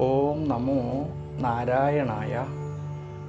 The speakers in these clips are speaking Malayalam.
ഓം നമോ നാരായണായ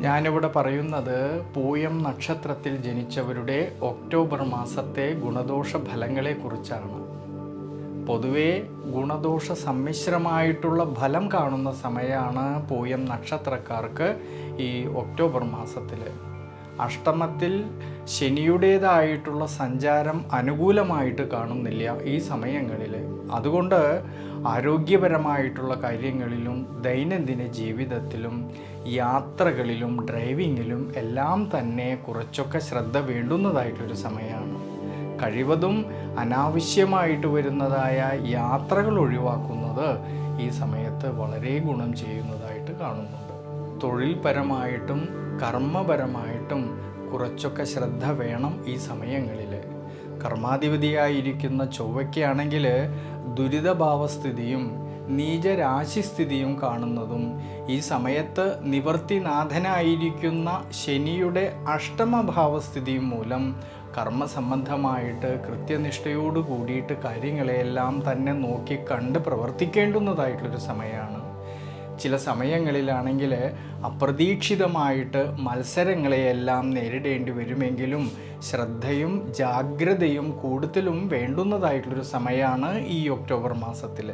ഞാനിവിടെ പറയുന്നത് പൂയം നക്ഷത്രത്തിൽ ജനിച്ചവരുടെ ഒക്ടോബർ മാസത്തെ ഗുണദോഷ ഫലങ്ങളെക്കുറിച്ചാണ്. പൊതുവെ ഗുണദോഷ സമ്മിശ്രമായിട്ടുള്ള ഫലം കാണുന്ന സമയമാണ് പൂയം നക്ഷത്രക്കാർക്ക് ഈ ഒക്ടോബർ മാസത്തിൽ അഷ്ടമത്തിൽ ശനിയുടേതായിട്ടുള്ള സഞ്ചാരം അനുകൂലമായിട്ട് കാണുന്നില്ല ഈ സമയങ്ങളിൽ. അതുകൊണ്ട് ആരോഗ്യപരമായിട്ടുള്ള കാര്യങ്ങളിലും ദൈനംദിന ജീവിതത്തിലും യാത്രകളിലും ഡ്രൈവിങ്ങിലും എല്ലാം തന്നെ കുറച്ചൊക്കെ ശ്രദ്ധ വേണ്ടുന്നതായിട്ടൊരു സമയമാണ്. കഴിവതും അനാവശ്യമായിട്ട് വരുന്നതായ യാത്രകൾ ഒഴിവാക്കുന്നത് ഈ സമയത്ത് വളരെ ഗുണം ചെയ്യുന്നതായിട്ട് കാണുന്നുണ്ട്. തൊഴിൽപരമായിട്ടും കർമ്മപരമായിട്ടും കുറച്ചൊക്കെ ശ്രദ്ധ വേണം ഈ സമയങ്ങളിൽ കർമാധിപതിയായിരിക്കുന്ന ചൊവ്വയ്ക്കാണെങ്കിൽ ദുരിതഭാവസ്ഥിതിയും നീചരാശിസ്ഥിതിയും കാണുന്നതും ഈ സമയത്ത് നിവർത്തിനാഥനായിരിക്കുന്ന ശനിയുടെ അഷ്ടമഭാവസ്ഥിതിയും മൂലം കർമ്മസംബന്ധമായിട്ട് കൃത്യനിഷ്ഠയോട് കൂടിയിട്ട് കാര്യങ്ങളെല്ലാം തന്നെ നോക്കി കണ്ട് പ്രവർത്തിക്കേണ്ടുന്നതായിട്ടുള്ളൊരു സമയമാണ്. ചില സമയങ്ങളിലാണെങ്കിൽ അപ്രതീക്ഷിതമായിട്ട് മത്സരങ്ങളെയെല്ലാം നേരിടേണ്ടി വരുമെങ്കിലും ശ്രദ്ധയും ജാഗ്രതയും കൂടുതലും വേണ്ടുന്നതായിട്ടുള്ളൊരു സമയമാണ് ഈ ഒക്ടോബർ മാസത്തിൽ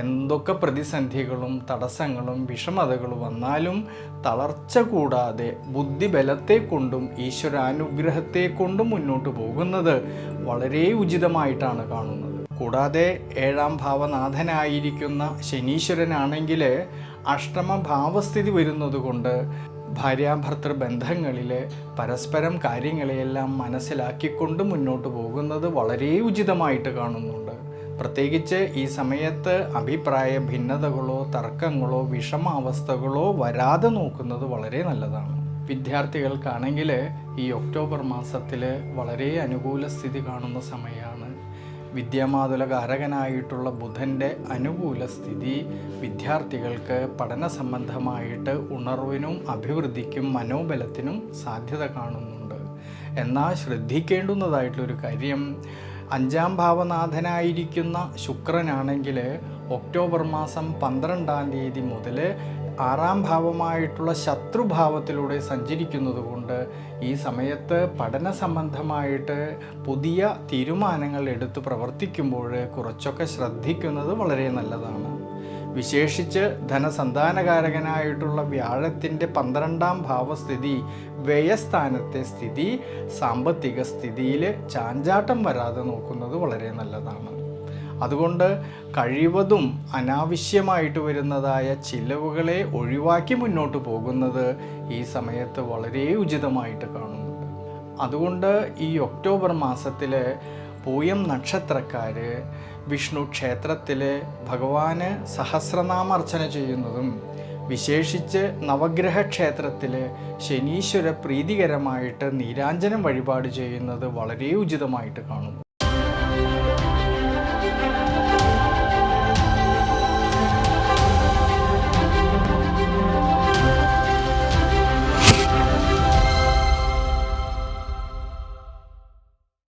എന്തൊക്കെ പ്രതിസന്ധികളും തടസ്സങ്ങളും വിഷമതകളും വന്നാലും തളർച്ച കൂടാതെ ബുദ്ധിബലത്തെ കൊണ്ടും ഈശ്വരാനുഗ്രഹത്തെ കൊണ്ടും മുന്നോട്ട് പോകുന്നത് വളരെ ഉചിതമായിട്ടാണ് കാണുന്നത്. കൂടാതെ ഏഴാം ഭാവനാഥനായിരിക്കുന്ന ശനീശ്വരനാണെങ്കിൽ അഷ്ടമ ഭാവസ്ഥിതി വരുന്നതുകൊണ്ട് ഭാര്യാഭർത്തൃ ബന്ധങ്ങളിൽ പരസ്പരം കാര്യങ്ങളെയെല്ലാം മനസ്സിലാക്കിക്കൊണ്ട് മുന്നോട്ട് പോകുന്നത് വളരെ ഉചിതമായിട്ട് കാണുന്നുണ്ട്. പ്രത്യേകിച്ച് ഈ സമയത്ത് അഭിപ്രായ ഭിന്നതകളോ തർക്കങ്ങളോ വിഷമാവസ്ഥകളോ വരാതെ നോക്കുന്നത് വളരെ നല്ലതാണ്. വിദ്യാർത്ഥികൾക്കാണെങ്കിൽ ഈ ഒക്ടോബർ മാസത്തിൽ വളരെ അനുകൂല സ്ഥിതി കാണുന്ന സമയമാണ്. വിദ്യാമാതുലകാരകനായിട്ടുള്ള ബുധന്റെ അനുകൂല സ്ഥിതി വിദ്യാർത്ഥികൾക്ക് പഠന സംബന്ധമായിട്ട് ഉണർവിനും അഭിവൃദ്ധിക്കും മനോബലത്തിനും സാധ്യത കാണുന്നുണ്ട്. എന്നാൽ ശ്രദ്ധിക്കേണ്ടുന്നതായിട്ടുള്ളൊരു കാര്യം അഞ്ചാം ഭാവനാഥനായിരിക്കുന്ന ശുക്രനാണെങ്കിൽ ഒക്ടോബർ മാസം പന്ത്രണ്ടാം തീയതി മുതൽ ആറാം ഭാവമായിട്ടുള്ള ശത്രുഭാവത്തിലൂടെ സഞ്ചരിക്കുന്നത് കൊണ്ട് ഈ സമയത്ത് പഠന സംബന്ധമായിട്ട് പുതിയ തീരുമാനങ്ങൾ എടുത്ത് പ്രവർത്തിക്കുമ്പോൾ കുറച്ചൊക്കെ ശ്രദ്ധിക്കുന്നത് വളരെ നല്ലതാണ്. വിശേഷിച്ച് ധനസന്താനകാരകനായിട്ടുള്ള വ്യാഴത്തിന്റെ പന്ത്രണ്ടാം ഭാവസ്ഥിതി വ്യയസ്ഥാനത്തെ സ്ഥിതി സാമ്പത്തിക സ്ഥിതിയിൽ ചാഞ്ചാട്ടം വരാതെ നോക്കുന്നത് വളരെ നല്ലതാണ്. അതുകൊണ്ട് കഴിവതും അനാവശ്യമായിട്ട് വരുന്നതായ ചിലവുകളെ ഒഴിവാക്കി മുന്നോട്ട് പോകുന്നത് ഈ സമയത്ത് വളരെ ഉചിതമായിട്ട് കാണുന്നുണ്ട്. അതുകൊണ്ട് ഈ ഒക്ടോബർ മാസത്തിൽ പൂയം നക്ഷത്രക്കാർ വിഷ്ണു ക്ഷേത്രത്തിൽ ഭഗവാന് സഹസ്രനാമർച്ചന ചെയ്യുന്നതും വിശേഷിച്ച് നവഗ്രഹ ക്ഷേത്രത്തിൽ ശനീശ്വര പ്രീതികരമായിട്ട് നീരാഞ്ജനം വഴിപാട് ചെയ്യുന്നത് വളരെ ഉചിതമായിട്ട് കാണുന്നു.